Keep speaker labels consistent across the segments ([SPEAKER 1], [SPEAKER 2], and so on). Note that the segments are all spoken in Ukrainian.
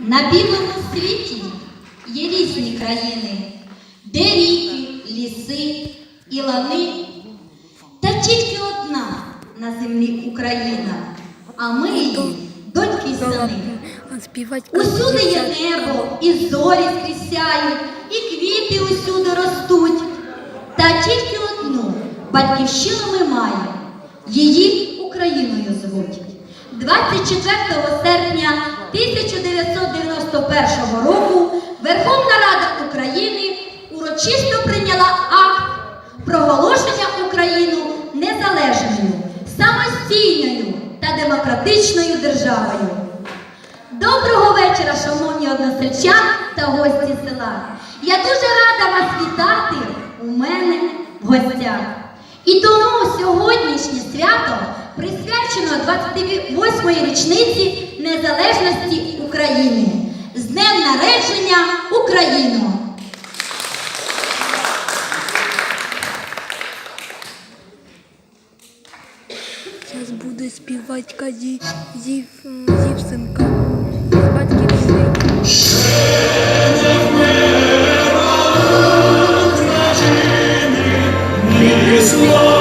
[SPEAKER 1] На білому світі є різні країни, де ріки, ліси і лани. Та тільки одна на землі Україна, а ми її доньки й сини. Усюди є небо, і зорі скрізь сяють, і квіти усюди ростуть. Та тільки одну батьківщину ми маємо. Її Україною звуть. 24 серпня 1991 року Верховна Рада України урочисто прийняла акт проголошення Україну незалежною, самостійною та демократичною державою. Доброго вечора, шановні односельчани та гості села. Я дуже рада вас вітати у мене в гостях. І тому сьогоднішнє свято присвячено 28-ї річниці незалежності України. З Днем народження Україну!
[SPEAKER 2] Зараз буде співати казі зів, зівсинка. З батьківщини.
[SPEAKER 3] Усміхнеться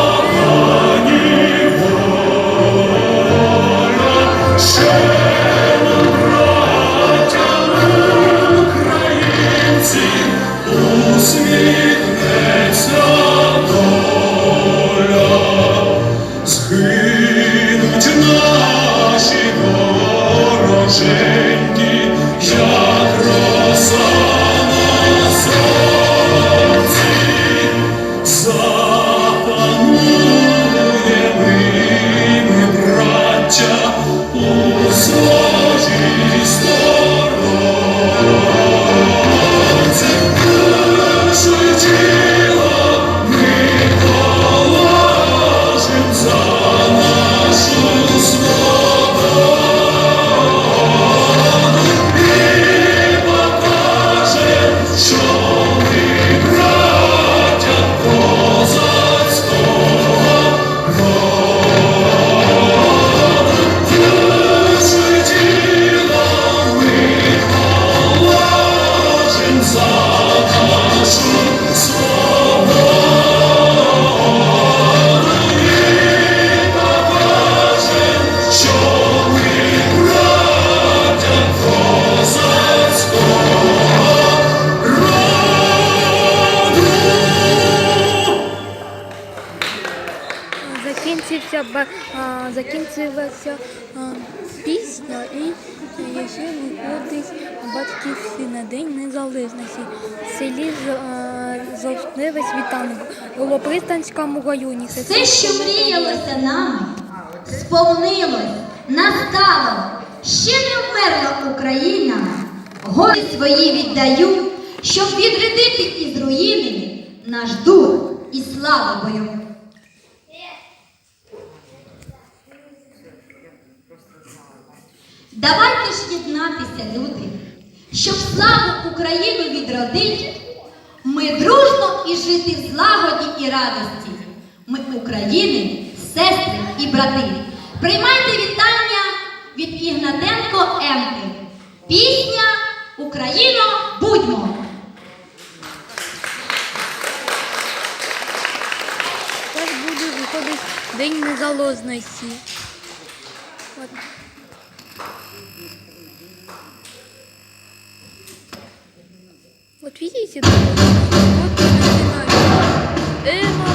[SPEAKER 2] батьківщина, День Незалежності. В селі З- а, Жовтневе світанок, Голопристанському районі.
[SPEAKER 1] Все, що мріялося нами, сповнилось, настало, ще не вмерла Україна. Горі свої віддаю, щоб відрядити із руїни наш дух і славу бойову. Давайте ж єднатися, люди, щоб славу Україну відродить, ми дружно і жити в злагоді і радості. Ми України, сестри і брати. Приймайте вітання від Ігнатенко Емки. Пісня Україно будьмо!
[SPEAKER 2] Зараз буде виходить День Незалежності. От. Вот видите, да? вот и начинают. Ема близко,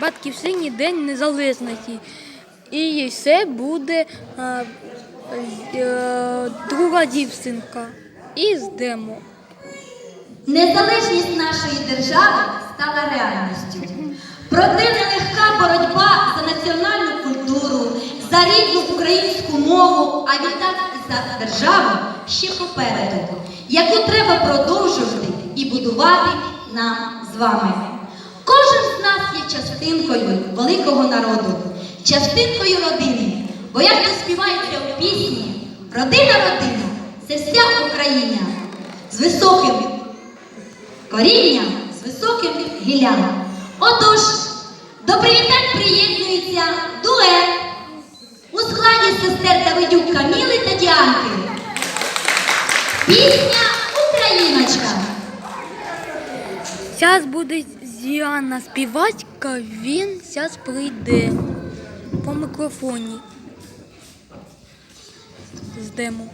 [SPEAKER 2] батьківщині День Незалежності. І це буде е, е, друга дівчинка із демо.
[SPEAKER 1] Незалежність нашої держави стала реальністю. Проте нелегка боротьба за національну культуру, за рідну українську мову, а відтак і за державу ще попереду, яку треба продовжувати і будувати нам з вами. Кожен з нас є частинкою великого народу, частинкою родини. Бо як то співається у пісні, родина родина це вся Україна з високим коріння з високим гіллям. Отож, до привітань приєднується дует у складі сестер Давидюк Каміли та Діанки. Пісня Україночка.
[SPEAKER 2] Зараз буде Діана співачка, він зараз прийде по мікрофоні з демо.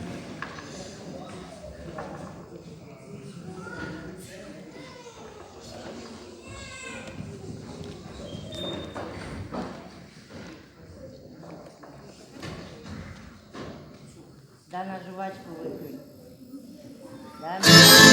[SPEAKER 4] Да на жвачку викинь. Да,
[SPEAKER 2] Буде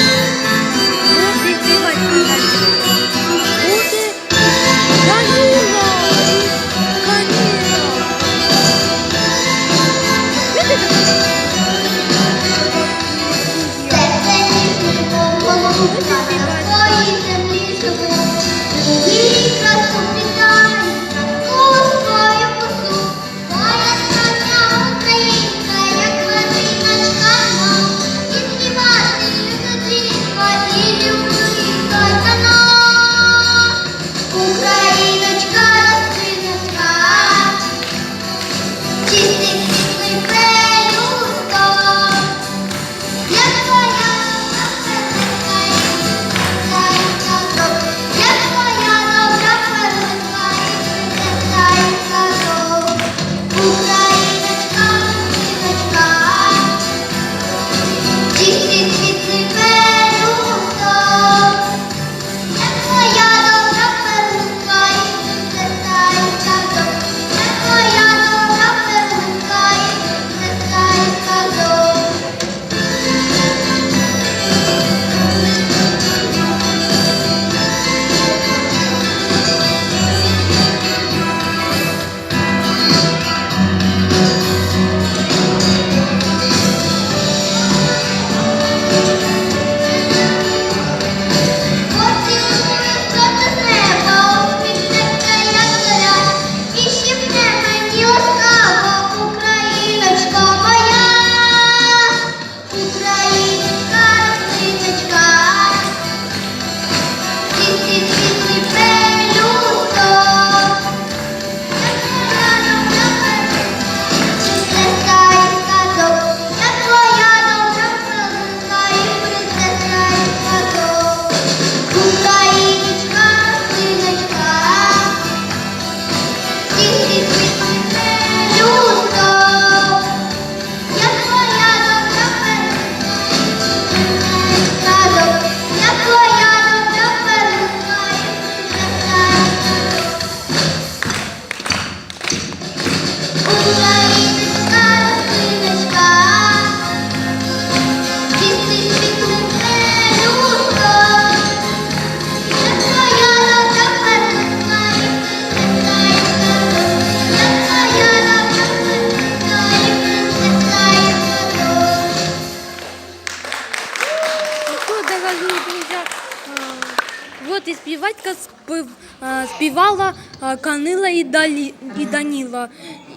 [SPEAKER 2] Далі, і Даніла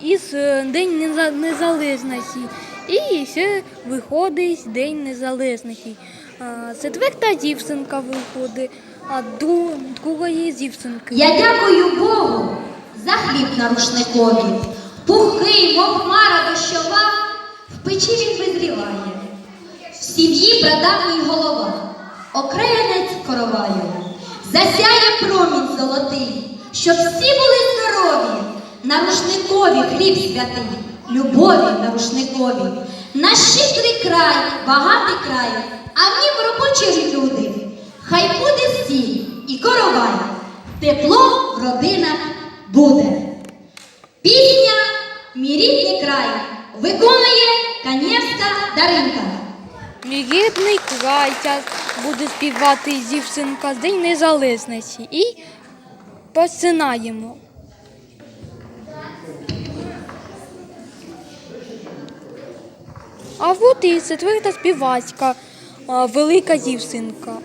[SPEAKER 2] із е, День Незалежності. І ще виходить День Незалежності. Четверта дівчинка виходить, а дру, другої дівчинки.
[SPEAKER 1] Я дякую Богу за хліб на рушникові. Пухкий, мов хмара дощова, в печі він визріває. В сім'ї прадавній голова, окреянець короваю. Засяє промінь золотий, щоб всі були здорові, на рушникові хліб святий, любові на рушникові, наш край, багатий край, а в нім робочі люди. Хай буде сіль і коровай, тепло в родинах буде. Пісня мій рідний край виконує Канєвська даринка.
[SPEAKER 2] Мій рідний край буде співати дівчинка з День Незалежності. і Посинаємо. А от і четверта співачка, велика дівчинка.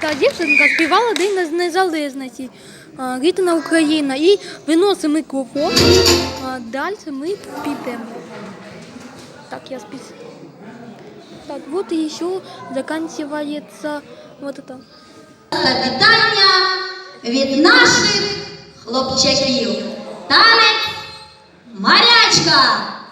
[SPEAKER 2] та дівчинка співала День Незалежності, рідна Україна. І виносимо мікрофон, а далі ми підемо. Так, я спіс. Так, от і ще закінчується вот это.
[SPEAKER 1] Вітання від наших хлопчаків. Танець Марячка.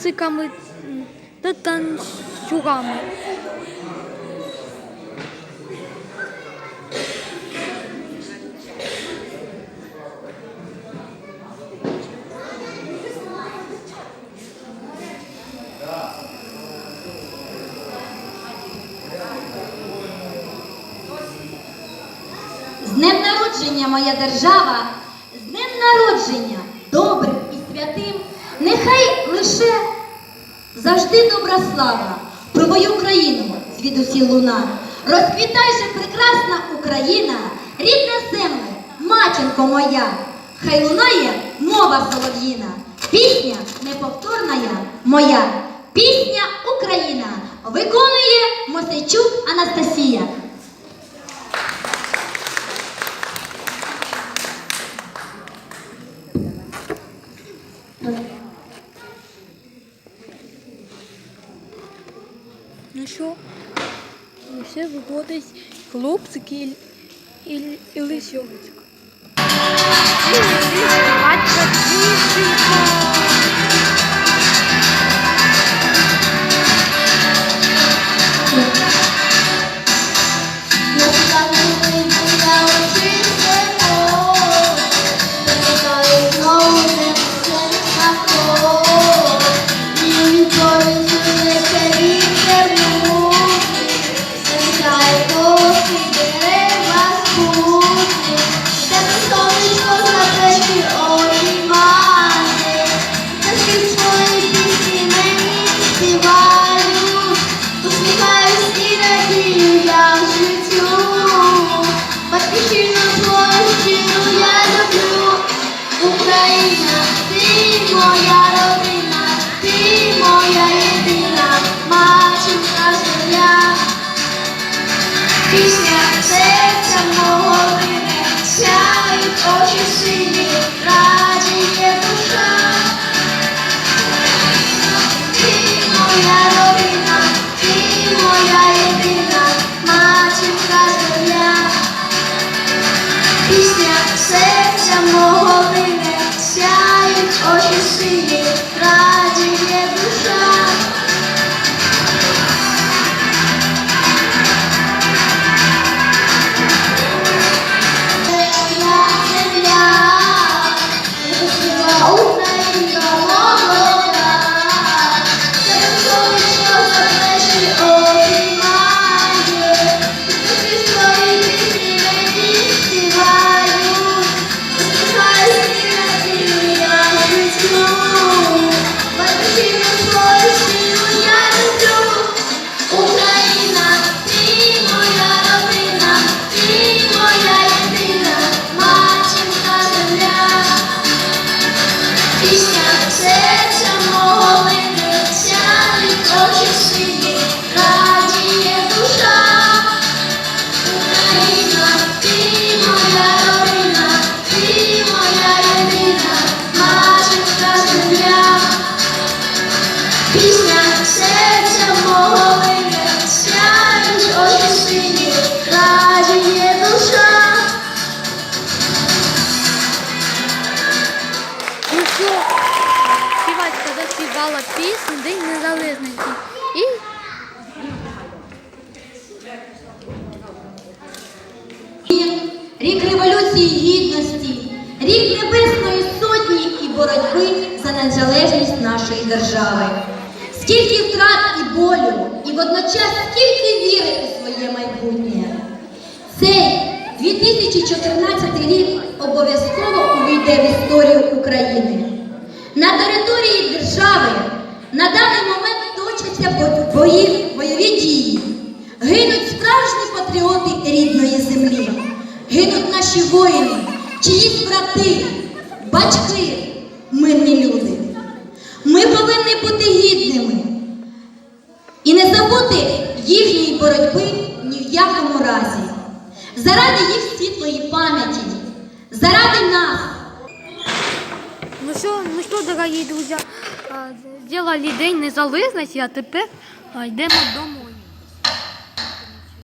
[SPEAKER 2] музиками та танцюрами.
[SPEAKER 1] З днем народження, моя держава, з днем народження добрим і святим. Нехай лише завжди добра слава про мою країну звідусі луна. Розквітай же прекрасна Україна, рідна земля, матінко моя, хай лунає мова солов'їна, пісня неповторна моя, пісня Україна виконує Мосейчук Анастасія.
[SPEAKER 2] Ну що, все виходить хлопчик і, і, і лисьовочка. Батько, дівчинка.
[SPEAKER 1] ー водночас скільки віри у своє майбутнє. Цей 2014 рік обов'язково увійде в історію України. На території держави на даний момент точаться бої, бойові дії. Гинуть справжні патріоти рідної землі, гинуть наші воїни, чиїсь брати, батьки, мирні люди. Ми повинні бути гідними і не забути їхньої боротьби ні в якому разі. Заради їх світлої пам'яті, заради нас.
[SPEAKER 3] Ну що, ну що, дорогі друзі, зробили День Незалежності, а тепер йдемо додому.